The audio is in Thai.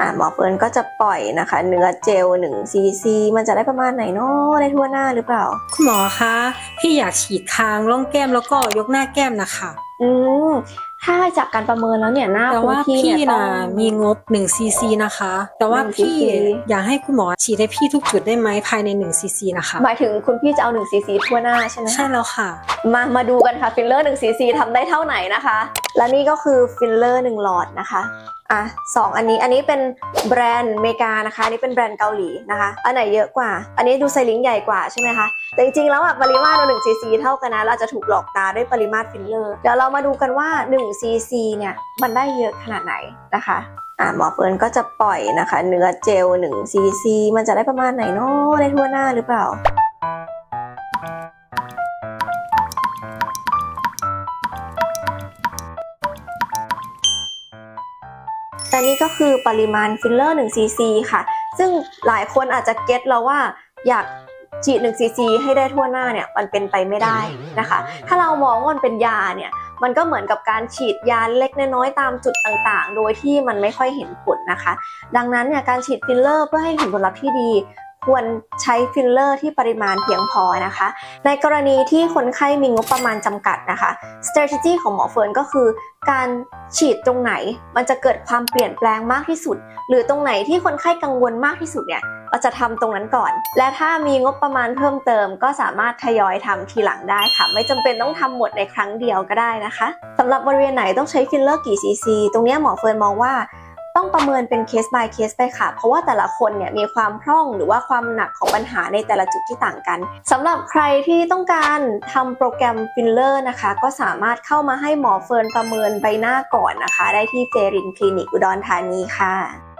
อ่าหมอเฟิร์นก็จะปล่อยนะคะ เนื้อเจล1ซีซีมันจะได้ประมาณไหนเนาะได้ทั่วหน้าหรือเปล่า คุณหมอคะพี่อยากฉีดคางร่องแก้มแล้วก็ยกหน้าแก้มนะคะ อืมถ้าจากการประเมินแล้วเนี่ยหน้าแต่คุณว่าพี่พี่เนี่ยต้นะองมีงบ1ซีซีนะคะ แต่ว่า1พี่ cc อยากให้คุณหมอฉีดให้พี่ทุกจุดได้ไหมภายใน1ซีซีนะคะ หมายถึงคุณพี่จะเอา1ซีซีทั่วหน้าใช่ไหมใช่แล้วค่ะ มามาดูกันค่ะฟิลเลอร์1ซีซีทำได้เท่าไหนนะคะ และนี่ก็คือฟิลเลอร์1หลอดนะคะอะสองอันนี้อันนี้เป็นแบรนด์เมกานะคะอันนี้เป็นแบรนด์เกาหลีนะคะอันไหนเยอะกว่า อันนี้ดูไซลิงใหญ่กว่าใช่ไหมคะแต่จริงๆแล้วอะปริมาตรหนึ่งซีซีเท่ากันนะเราจะถูกหลอกตาด้วยปริมาตรฟิลเลอร์เดี๋ยวเรามาดูกันว่า1ซีซีเนี่ยมันได้เยอะขนาดไหนนะคะอะหมอเฟิร์นก็จะปล่อยนะคะ เนื้อเจล1ซีซีมันจะได้ประมาณไหนเนาะได้ทั่วหน้าหรือเปล่า แต่นี่ก็คือปริมาณฟิลเลอร์1ซีซีค่ะ ซึ่งหลายคนอาจจะเก็ตแล้วว่าอยากฉีด1ซีซีให้ได้ทั่วหน้าเนี่ยมันเป็นไปไม่ได้นะคะ ถ้าเรามองว่ามันเป็นยาเนี่ยมันก็เหมือนกับการฉีดยาเล็กน้อยๆตามจุดต่างๆ โดยที่มันไม่ค่อยเห็นผลนะคะ ดังนั้นเนี่ยการฉีดฟิลเลอร์เพื่อให้เห็นผลลัพธ์ที่ดี ควรใช้ฟิลเลอร์ที่ปริมาณเพียงพอนะคะ ในกรณีที่คนไข้มีงบประมาณจำกัดนะคะ strategy ของหมอเฟิร์นก็คือ การฉีดตรงไหนมันจะเกิดความเปลี่ยนแปลงมากที่สุด หรือตรงไหนที่คนไข้กังวลมากที่สุดเนี่ยเราจะทำตรงนั้นก่อน และถ้ามีงบประมาณเพิ่มเติม ก็สามารถทยอยทำทีหลังได้ค่ะ ไม่จำเป็นต้องทำหมดในครั้งเดียวก็ได้นะคะสำหรับบริเวณไหนต้องใช้ฟิลเลอร์กี่ซีซีตรงเนี้ยหมอเฟิร์นมองว่า ต้องประเมินเป็นเคส by เคสไปค่ะ เพราะว่าแต่ละคนเนี่ยมีความพร่องหรือว่าความหนักของปัญหาในแต่ละจุดที่ต่างกันสำหรับใครที่ต้องการทำโปรแกรมฟิลเลอร์นะคะ ก็สามารถเข้ามาให้หมอเฟิร์นประเมินใบหน้าก่อนนะคะ ได้ที่เจรินคลินิกอุดรธานีค่ะ